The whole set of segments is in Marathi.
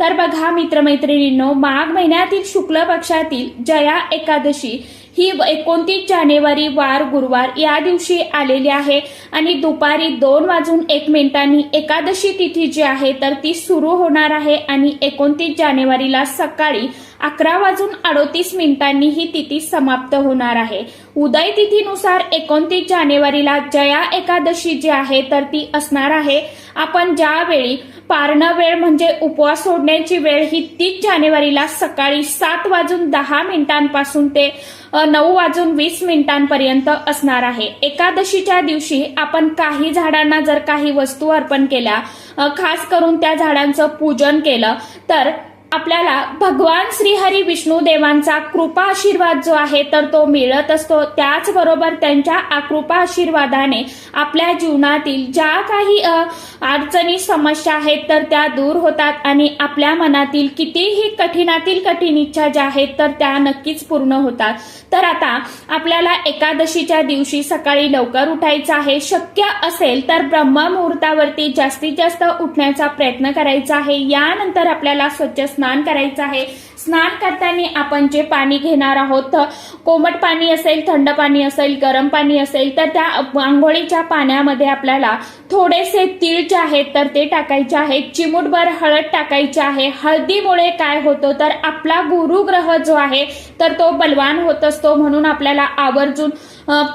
तर बघा मित्रमैत्रिणींनो माघ महिन्यातील शुक्ल पक्षातील जया एकादशी ही एकोणतीस जानेवारी वार गुरुवार या दिवशी आलेली आहे. आणि दुपारी दोन वाजून एक मिनिटांनी एकादशी तिथी जी आहे तर ती सुरू होणार आहे. आणि एकोणतीस जानेवारीला सकाळी अकरा वाजून अडोतीस मिनिटांनी ही तिथी समाप्त होणार आहे. उदय तिथीनुसार एकोणतीस जानेवारीला जया एकादशी जी आहे तर ती असणार आहे. आपण ज्यावेळी पारण वेळ म्हणजे उपवास सोडण्याची वेळ ही तीस जानेवारीला सकाळी सात वाजून दहा मिनिटांपासून ते नऊ वाजून वीस मिनिटांपर्यंत असणार आहे. एकादशीच्या दिवशी आपण काही झाडांना जर काही वस्तू अर्पण केल्या खास करून त्या झाडांचं पूजन केलं तर आपल्याला भगवान श्रीहरी विष्णू देवांचा कृपा आशीर्वाद जो आहे तर तो मिळत असतो. त्याचबरोबर त्यांच्या आकृपा कृपा आशीर्वादाने आपल्या जीवनातील ज्या काही अडचणी समस्या आहेत तर त्या दूर होतात आणि आपल्या मनातील कितीही कठीणातील कठीण इच्छा ज्या आहेत तर त्या नक्कीच पूर्ण होतात. तर आता आपल्याला एकादशीच्या दिवशी सकाळी लवकर उठायचं आहे. शक्य असेल तर ब्रह्ममुहूर्तावरती जास्तीत जास्त उठण्याचा प्रयत्न करायचा आहे. यानंतर आपल्याला स्वच्छ स्नान करायचं आहे. स्नान करताना आपण जे पाणी घेणार आहोत कोमट पाणी असेल थंड पाणी असेल गरम पाणी असेल तर त्या आंघोळीच्या पाण्यामध्ये आपल्याला थोडेसे तीळ जे आहेत तर ते टाकायचे आहेत. चिमूटभर हळद टाकायची आहे. हळदीमुळे काय होतं तर आपला गुरुग्रह जो आहे तर तो बलवान होत असतो. म्हणून आपल्याला आवर्जून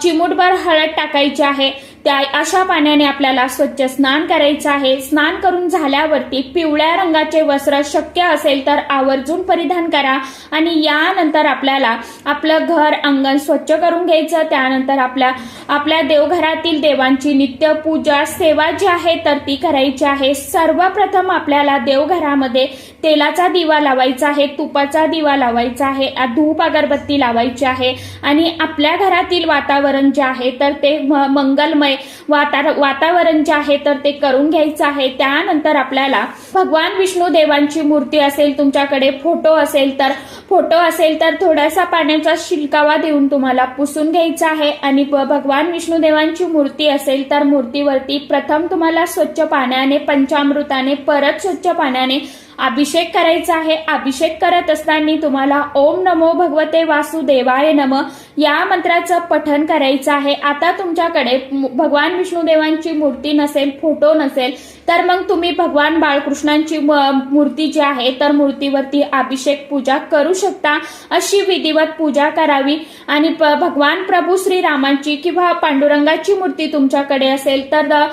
चिमूटभर हळद टाकायची आहे. त्या अशा पाण्याने आपल्याला स्वच्छ स्नान करायचं आहे. स्नान करून झाल्यावरती पिवळ्या रंगाचे वस्त्र शक्य असेल तर आवर्जून परिधान करा आणि यानंतर आपल्याला आपलं घर अंगण स्वच्छ करून घ्यायचं. त्यानंतर आपल्या आपल्या देवघरातील देवांची नित्य पूजा सेवा जी आहे तर ती करायची आहे. सर्वप्रथम आपल्याला देवघरामध्ये तेलाचा दिवा लावायचा आहे तुपाचा दिवा लावायचा आहे धूप अगरबत्ती लावायची आहे आणि आपल्या घरातील वातावरण जे आहे तर ते म- मंगलमय वातावरण जे आहे तर ते करून घ्यायचं आहे. त्यानंतर आपल्याला भगवान विष्णू देवांची मूर्ती असेल तुमच्याकडे फोटो असेल तर फोटो असेल तर थोडासा पाण्याचा शिलकावा देऊन तुम्हाला पुसून घ्यायचा आहे. आणि भगवान विष्णू देवांची मूर्ती असेल तर मूर्तीवरती प्रथम तुम्हाला स्वच्छ पाण्याने पंचामृताने परत स्वच्छ पाण्याने अभिषेक करायचा आहे. अभिषेक करत असताना तुम्हाला ओम नमो भगवते वासुदेवाय नम या मंत्राचं पठन करायचं आहे. आता तुमच्याकडे भगवान विष्णुदेवांची मूर्ती नसेल फोटो नसेल तर मग तुम्ही भगवान बाळकृष्णांची म- मूर्ती जी आहे तर मूर्तीवरती अभिषेक पूजा करू शकता. अशी विधिवत पूजा करावी. आणि प- भगवान प्रभू श्रीरामांची किंवा पांडुरंगाची मूर्ती तुमच्याकडे असेल तर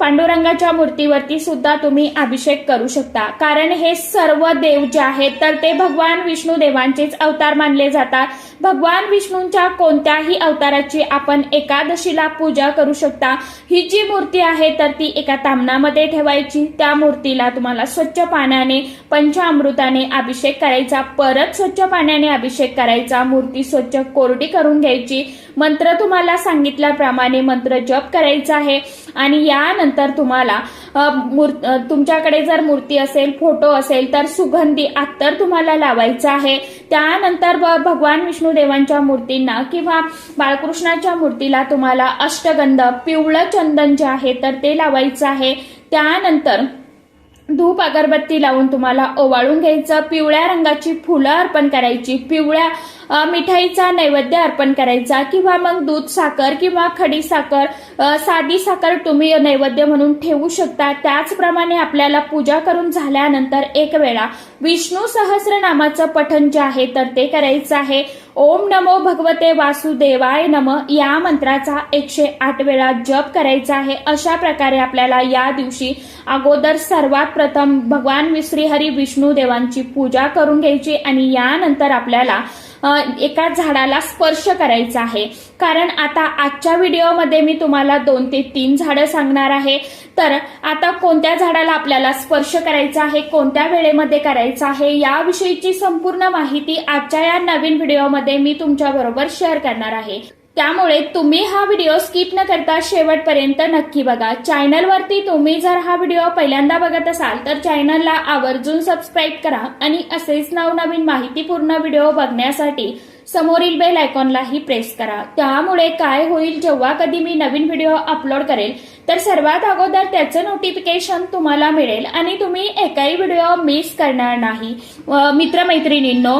पांडुरंगाच्या मूर्तीवरती सुद्धा तुम्ही अभिषेक करू शकता. कारण हे सर्व देव जे आहेत तर ते भगवान विष्णू देवांचेच अवतार मानले जातात. भगवान विष्णूंच्या कोणत्याही अवताराची आपण एकादशीला पूजा करू शकता. ही जी मूर्ती आहे तर ती एका तामणामध्ये ठेवायची. त्या मूर्तीला तुम्हाला स्वच्छ पाण्याने पंचामृताने अभिषेक करायचा. परत स्वच्छ पाण्याने अभिषेक करायचा. मूर्ती स्वच्छ कोरडी करून घ्यायची. मंत्र तुम्हाला सांगितल्याप्रमाणे मंत्र जप करायचा आहे. आणि यानंतर तुम्हाला मूर् तुमच्याकडे जर मूर्ती असेल फोटो असेल तर सुगंधी अत्तर तुम्हाला लावायचं आहे. त्यानंतर ब- भगवान विष्णू देवांच्या मूर्तींना किंवा बाळकृष्णाच्या मूर्तीला तुम्हाला अष्टगंध पिवळं चंदन जे आहे तर ते लावायचं आहे. त्यानंतर धूप अगरबत्ती लावून तुम्हाला ओवाळून घ्यायचं पिवळ्या रंगाची फुलं अर्पण करायची पिवळ्या मिठाईचा नैवेद्य अर्पण करायचा किंवा मग दूध साखर किंवा खडी साखर साधी साखर तुम्ही नैवेद्य म्हणून ठेवू शकता. त्याचप्रमाणे आपल्याला पूजा करून झाल्यानंतर एक वेळा विष्णू सहस्रनामाचं पठण जे आहे तर ते करायचं आहे. ओम नमो भगवते वासुदेवाय नम. या मंत्राचा एकशे आठ वेळा जप करायचा आहे. अशा प्रकारे आपल्याला या दिवशी अगोदर सर्वात प्रथम भगवान श्रीहरी विष्णू देवांची पूजा करून घ्यायची आणि यानंतर आपल्याला एका झाडाला स्पर्श करायचा आहे. कारण आता आजच्या व्हिडिओमध्ये मी तुम्हाला दोन ते तीन झाडं सांगणार आहे. तर आता कोणत्या झाडाला आपल्याला स्पर्श करायचा आहे कोणत्या वेळेमध्ये करायचा आहे याविषयीची संपूर्ण माहिती आजच्या या नवीन व्हिडिओमध्ये मी तुमच्याबरोबर शेअर करणार आहे. त्यामुळे तुम्ही हा व्हिडिओ स्किप न करता शेवटपर्यंत नक्की बघा. चॅनलवरती तुम्ही जर हा व्हिडिओ पहिल्यांदा बघत असाल तर चॅनलला आवर्जून सबस्क्राईब करा आणि असेच नवनवीन माहितीपूर्ण व्हिडिओ बघण्यासाठी समोरील बेल आयकॉनलाही प्रेस करा. त्यामुळे काय होईल जेव्हा कधी मी नवीन व्हिडिओ अपलोड करेल तर सर्वात अगोदर त्याचं नोटिफिकेशन तुम्हाला मिळेल आणि तुम्ही एकाही व्हिडिओ मिस करणार नाही. मित्रमैत्रिणींनो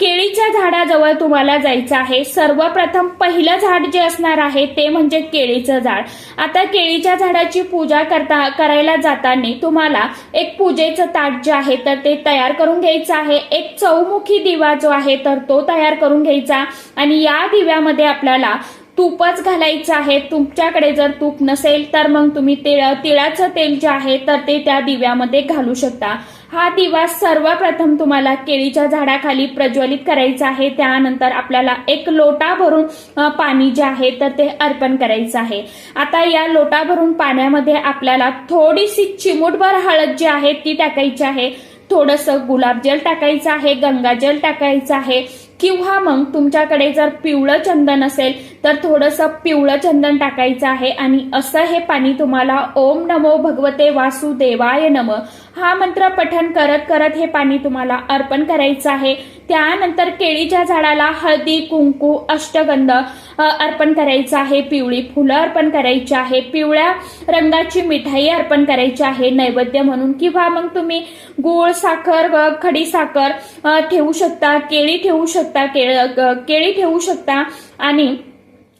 केळीच्या झाडाजवळ तुम्हाला जायचं आहे. सर्वप्रथम पहिलं झाड जे असणार आहे ते म्हणजे केळीचं झाड. आता केळीच्या झाडाची पूजा करता करायला जाताना तुम्हाला एक पूजेचं ताट जे आहे तर ते तयार करून घ्यायचं आहे. एक चौमुखी दिवा जो आहे तर तो तयार करून घ्यायचा. आणि या दिव्यामध्ये आपल्याला तुपच घालायचं आहे. तुमच्याकडे जर तूप नसेल तर मग तुम्ही तिळ तिळाचं तेल जे आहे तर ते त्या दिव्यामध्ये घालू शकता. हा दिवा सर्वप्रथम तुम्हाला केळीच्या झाडाखाली प्रज्वलित करायचा आहे. त्यानंतर आपल्याला एक लोटा भरून पाणी जे आहे तर ते अर्पण करायचं आहे. आता या लोटा भरून पाण्यामध्ये आपल्याला थोडीशी चिमूटभर हळद जी आहे ती टाकायची आहे. थोडंसं गुलाबजल टाकायचं आहे गंगाजल टाकायचं आहे. किंवा मग तुमच्याकडे जर पिवळं चंदन असेल तर थोडंसं पिवळं चंदन टाकायचं आहे आणि असं हे पाणी तुम्हाला ओम नमो भगवते वासुदेवाय नम. हा मंत्र पठण करत करत हे पाणी तुम्हाला अर्पण करायचं आहे. त्यानंतर केळीच्या झाडाला हळदी कुंकू अष्टगंध अर्पण करायचं आहे पिवळी फुलं अर्पण करायची आहे पिवळ्या रंगाची मिठाई अर्पण करायची आहे नैवेद्य म्हणून. किंवा मग तुम्ही गुळ साखर व खडी साखर ठेवू शकता केळी ठेवू शकता केळ केळी ठेवू शकता. आणि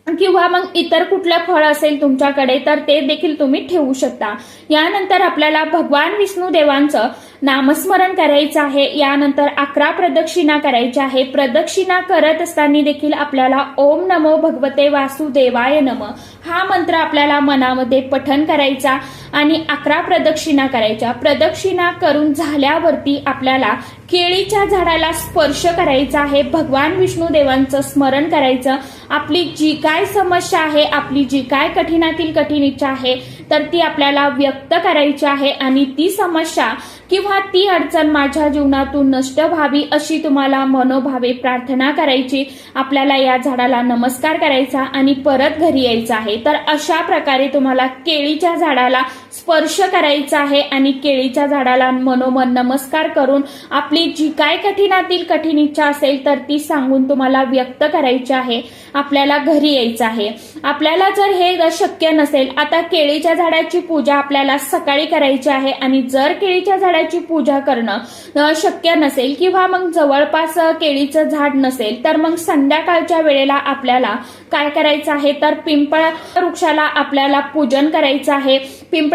किंवा मग इतर कुठलं फळ असेल तुमच्याकडे तर ते देखील तुम्ही ठेवू शकता. यानंतर आपल्याला भगवान विष्णू देवांचं नामस्मरण करायचं आहे. यानंतर अकरा प्रदक्षिणा करायच्या आहे. प्रदक्षिणा करत असताना देखील आपल्याला ओम नमो भगवते वासुदेवाय नम. हा मंत्र आपल्याला मनामध्ये पठन करायचा. आणि अकरा प्रदक्षिणा करायच्या. प्रदक्षिणा करून झाल्यावरती आपल्याला केळीच्या झाडाला स्पर्श करायचा आहे. भगवान विष्णू देवांचं स्मरण करायचं. आपली जी काय समस्या आहे आपली जी काय कठीणातील कठीण इच्छा आहे तर ती आपल्याला व्यक्त करायची आहे. आणि ती समस्या किंवा ती अडचण माझ्या जीवनातून नष्ट व्हावी अशी तुम्हाला मनोभावे प्रार्थना करायची. आपल्याला या झाडाला नमस्कार करायचा आणि परत घरी यायचं आहे. तर अशा प्रकारे तुम्हाला केळीच्या झाडाला स्पर्श करायचा आहे आणि केळीच्या झाडाला मनोमन नमस्कार करून आपली जी काय कठीणातील कठीण इच्छा असेल तर ती सांगून तुम्हाला व्यक्त करायची आहे. आपल्याला घरी यायचं आहे. आपल्याला जर हे शक्य नसेल आता केळीच्या झाडाची पूजा आपल्याला सकाळी करायची आहे आणि जर केळीच्या झाडाची पूजा करणं शक्य नसेल किंवा मग जवळपास केळीचं झाड नसेल तर मग संध्याकाळच्या वेळेला आपल्याला काय करायचं आहे? तर पिंपळ वृक्षाला आपल्याला पूजन करायचं आहे.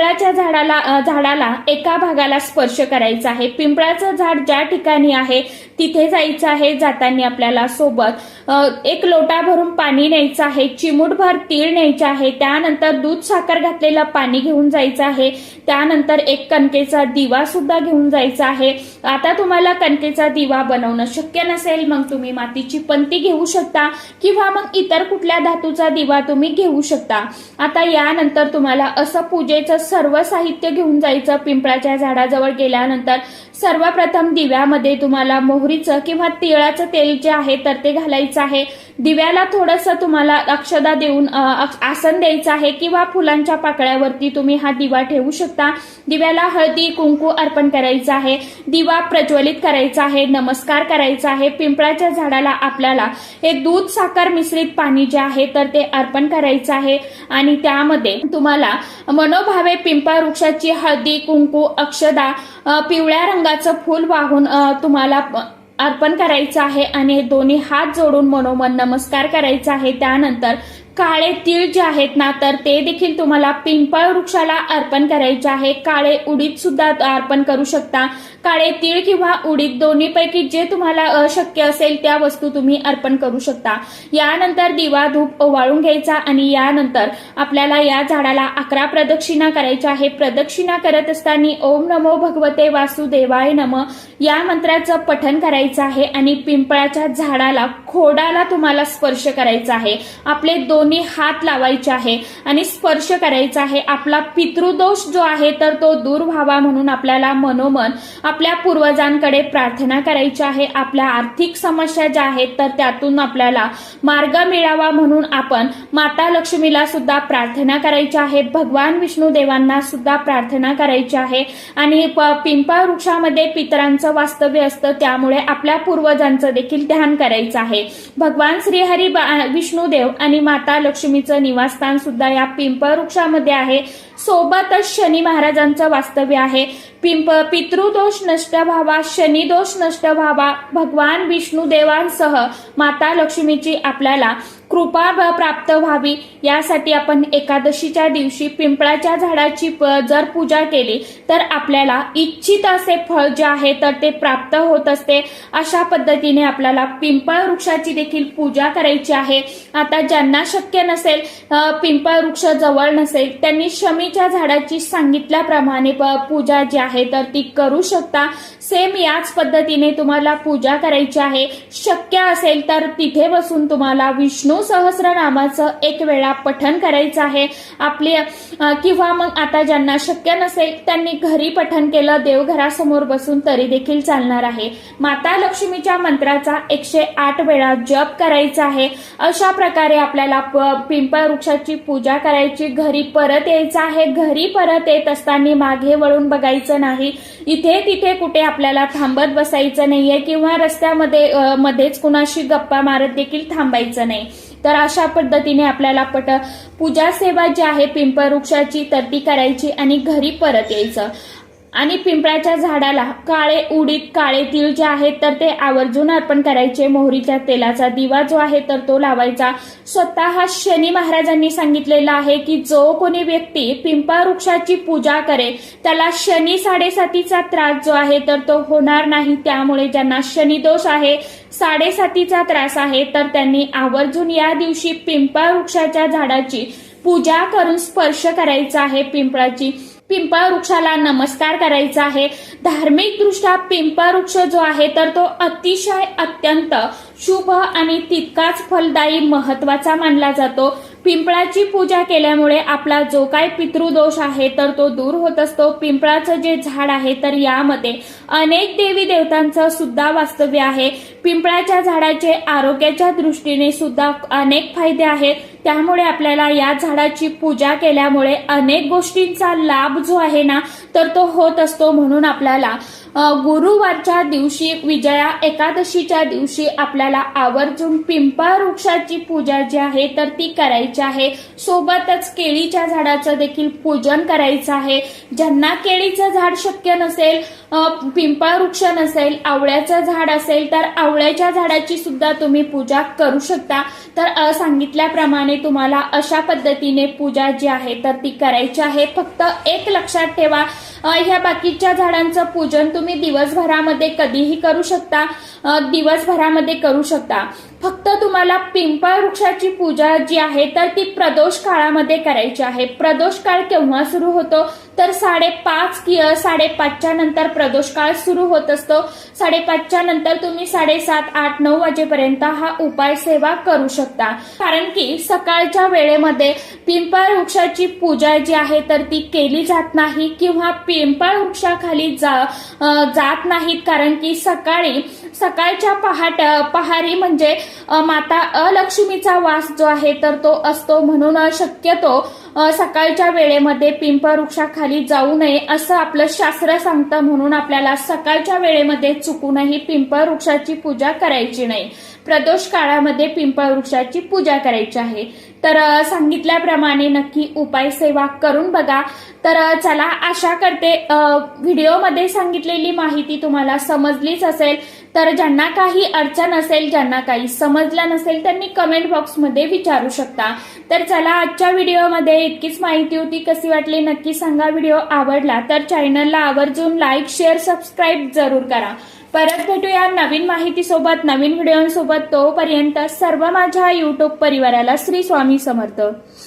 पिंपळाच्या झाडाला झाडाला एका भागाला स्पर्श करायचा आहे. पिंपळाचं झाड ज्या ठिकाणी आहे तिथे जायचं आहे जाताना आपल्याला सोबत एक लोटा भरून पाणी न्यायचं आहे चिमूटभर तीळ न्यायचे आहे त्यानंतर दूध साखर घातलेलं पाणी घेऊन जायचं आहे त्यानंतर एक कणकेचा दिवा सुद्धा घेऊन जायचा आहे. आता तुम्हाला कणकेचा दिवा बनवणं शक्य नसेल मग तुम्ही मातीची पंती घेऊ शकता किंवा मग इतर कुठल्या धातूचा दिवा तुम्ही घेऊ शकता. आता यानंतर तुम्हाला असं पूजेचं सर्व साहित्य घेऊन जायचं पिंपळाच्या झाडाजवळ गेल्यानंतर सर्वप्रथम दिव्यामध्ये तुम्हाला मोहरीचं किंवा तिळाचं तेल जे आहे तर ते घालायचं आहे. दिव्याला थोडंसं तुम्हाला अक्षदा देऊन आसन द्यायचं आहे किंवा फुलांच्या पाकळ्यावरती तुम्ही हा दिवा ठेवू शकता. दिव्याला हळदी कुंकू अर्पण करायचं आहे. दिवा प्रज्वलित करायचा आहे नमस्कार करायचा आहे. पिंपळाच्या झाडाला आपल्याला हे दूध साखर मिश्रित पाणी जे आहे तर ते अर्पण करायचं आहे. आणि त्यामध्ये तुम्हाला मनोभावे पिंपळ वृक्षाची हळदी कुंकू अक्षदा पिवळ्या रंगाचं फूल वाहून तुम्हाला अर्पण करायचं आहे आणि दोन्ही हात जोडून मनोमन नमस्कार करायचा आहे. त्यानंतर काळे तीळ जे आहेत ना तर ते देखील तुम्हाला पिंपळ वृक्षाला अर्पण करायचे आहे. काळे उडीद सुद्धा अर्पण करू शकता. काळे तीळ किंवा उडीद दोन्हीपैकी जे तुम्हाला अशक्य शक्य असेल त्या वस्तू तुम्ही अर्पण करू शकता. यानंतर दिवा धूप ओवाळून घ्यायचा आणि यानंतर आपल्याला या झाडाला अकरा प्रदक्षिणा करायच्या आहे. प्रदक्षिणा करत असताना ओम नमो भगवते वासुदेवाय नम. या मंत्राचं पठन करायचं आहे आणि पिंपळाच्या झाडाला खोडाला तुम्हाला स्पर्श करायचा आहे. आपले दोन दोन्ही हात लावायचे आहे आणि स्पर्श करायचा आहे. आपला पितृदोष जो आहे तर तो दूर व्हावा म्हणून आपल्याला मनोमन आपल्या पूर्वजांकडे प्रार्थना करायची आहे. आपल्या आर्थिक समस्या ज्या आहेत तर त्यातून आपल्याला मार्ग मिळावा म्हणून आपण माता लक्ष्मीला सुद्धा प्रार्थना करायची आहे. भगवान विष्णू देवांना सुद्धा प्रार्थना करायची आहे. आणि प- पिंपळ वृक्षामध्ये पितरांचं वास्तव्य असतं त्यामुळे आपल्या पूर्वजांचं देखील ध्यान करायचं आहे. भगवान श्रीहरी बा- विष्णुदेव आणि माता लक्ष्मीचं निवासस्थान सुद्धा या पिंपळ वृक्षामध्ये आहे. सोबतच शनी महाराजांचं वास्तव्य आहे. पिंप पितृदोष नष्ट व्हावा शनिदोष नष्ट व्हावा भगवान विष्णुदेवांसह माता लक्ष्मीची आपल्याला कृपा प्राप्त व्हावी. यासाठी आपण एकादशीच्या दिवशी पिंपळाच्या झाडाची प- जर पूजा केली तर आपल्याला इच्छित असे फळ जे आहे तर ते प्राप्त होत असते. अशा पद्धतीने आपल्याला पिंपळ वृक्षाची देखील पूजा करायची आहे. आता ज्यांना शक्य नसेल पिंपळ वृक्ष जवळ नसेल त्यांनी शमी शमीच्या झाडाची सांगितल्याप्रमाणे प- पूजा जी आहे तर ती करू शकता. सेम याच पद्धतीने तुम्हाला पूजा करायची आहे. शक्य असेल तर तिथे बसून तुम्हाला विष्णू सहस्रनामाचं एक वेळा पठण करायचं आहे. आपले किंवा मग आता ज्यांना शक्य नसेल त्यांनी घरी पठण केलं देवघरासमोर बसून तरी देखील चालणार आहे. माता लक्ष्मीच्या मंत्राचा एकशे आठ वेळा जप करायचा आहे. अशा प्रकारे आपल्याला प- पिंपळ वृक्षाची पूजा करायची घरी परत यायचं आहे. घरी परत येत असताना मागे वळून बघायचं नाही. इथे तिथे कुठे आपल्याला थांबत बसायचं नाहीये किंवा रस्त्यामध्ये मध्येच कुणाशी गप्पा मारत देखील थांबायचं नाही. तर अशा पद्धतीने आपल्याला पट पूजा सेवा जी आहे पिंपळ वृक्षाची तर ती करायची आणि घरी परत यायचं. आणि पिंपळाच्या झाडाला काळे उडीद काळे तीळ जे आहेत तर ते आवर्जून अर्पण करायचे. मोहरीच्या तेलाचा दिवा जो आहे तर तो लावायचा. स्वतः शनी महाराजांनी सांगितलेला आहे की जो कोणी व्यक्ती पिंपळ वृक्षाची पूजा करेल त्याला शनी साडेसातीचा त्रास जो आहे तर तो होणार नाही. त्यामुळे ज्यांना शनिदोष आहे साडेसातीचा त्रास आहे तर त्यांनी आवर्जून या दिवशी पिंपळ वृक्षाच्या झाडाची पूजा करून स्पर्श करायचा आहे पिंपळाची. पिंपळ वृक्षाला नमस्कार करायचा आहे. धार्मिक दृष्ट्या पिंपळ वृक्ष जो आहे तर तो अतिशय अत्यंत शुभ आणि तितकाच फलदायी महत्त्वाचा मानला जातो. पिंपळाची पूजा केल्यामुळे आपला जो काय पितृदोष आहे तर तो दूर होत असतो. पिंपळाचं जे झाड आहे तर यामध्ये अनेक देवी देवतांचं सुद्धा वास्तव्य आहे. पिंपळाच्या झाडाचे आरोग्याच्या दृष्टीने सुद्धा अनेक फायदे आहेत. त्यामुळे आपल्याला या झाडाची पूजा केल्यामुळे अनेक गोष्टींचा लाभ जो आहे ना तर तो होत असतो म्हणून आपल्याला गुरुवारच्या दिवशी विजया एकादशीच्या दिवशी आपल्याला आवर्जून पिंपळ वृक्षाची पूजा जी आहे तर ती करायची आहे. सोबतच केळीच्या झाडाचं देखील पूजन करायचं आहे. ज्यांना केळीचं झाड शक्य नसेल पिंपळ वृक्ष नसेल आवळ्याचं झाड असेल तर आवळ्याच्या झाडाची सुद्धा तुम्ही पूजा करू शकता. तर सांगितल्याप्रमाणे तुम्हाला अशा पद्धतीने पूजा जी आहे तर ती करायची आहे. फक्त एक लक्षात ठेवा ह्या बाकीच्या झाडांचं पूजन तुम्ही दिवसभरामध्ये कधीही करू शकता. दिवसभरामध्ये करू शकता. फक्त तुम्हाला पिंपळ वृक्षाची पूजा जी आहे तर ती प्रदोष काळामध्ये करायची आहे. प्रदोष काळ केव्हा सुरू होतो? तर साडेपाच कि साडेपाचच्या नंतर प्रदोष काळ सुरू होत असतो. साडेपाचच्या नंतर तुम्ही साडेसात आठ नऊ वाजेपर्यंत हा उपाय सेवा करू शकता. कारण की सकाळच्या वेळेमध्ये पिंपळ वृक्षाची पूजा जी आहे तर ती केली जात नाही किंवा पिंपळ वृक्षाखाली जा जात नाहीत. कारण की सकाळी सकाळच्या पहाट पहारी म्हणजे माता अलक्ष्मीचा वास जो आहे तर तो असतो म्हणून शक्यतो सकाळच्या वेळेमध्ये पिंपळ वृक्षाखाली जाऊ नये असं आपलं शास्त्र सांगतं म्हणून आपल्याला सकाळच्या वेळेमध्ये चुकूनही पिंपळ वृक्षाची पूजा करायची नाही. प्रदोष काळामध्ये पिंपळ वृक्षाची पूजा करायची आहे. तर सांगितल्याप्रमाणे नक्की उपाय सेवा करून बघा. तर चला आशा करते व्हिडिओमध्ये सांगितलेली माहिती तुम्हाला समजलीच असेल. तर ज्यांना काही अडचण असेल ज्यांना काही समजलं नसेल त्यांनी कमेंट बॉक्समध्ये विचारू शकता. तर चला आजच्या व्हिडिओमध्ये इतकीच माहिती होती. कशी वाटली नक्की सांगा. व्हिडिओ आवडला तर चॅनलला आवर्जून लाईक शेअर सबस्क्राईब जरूर करा. परत भेटूया नवीन माहितीसोबत नवीन व्हिडिओसोबत. तोपर्यंत सर्व माझ्या युट्यूब परिवाराला श्री स्वामी समर्थ.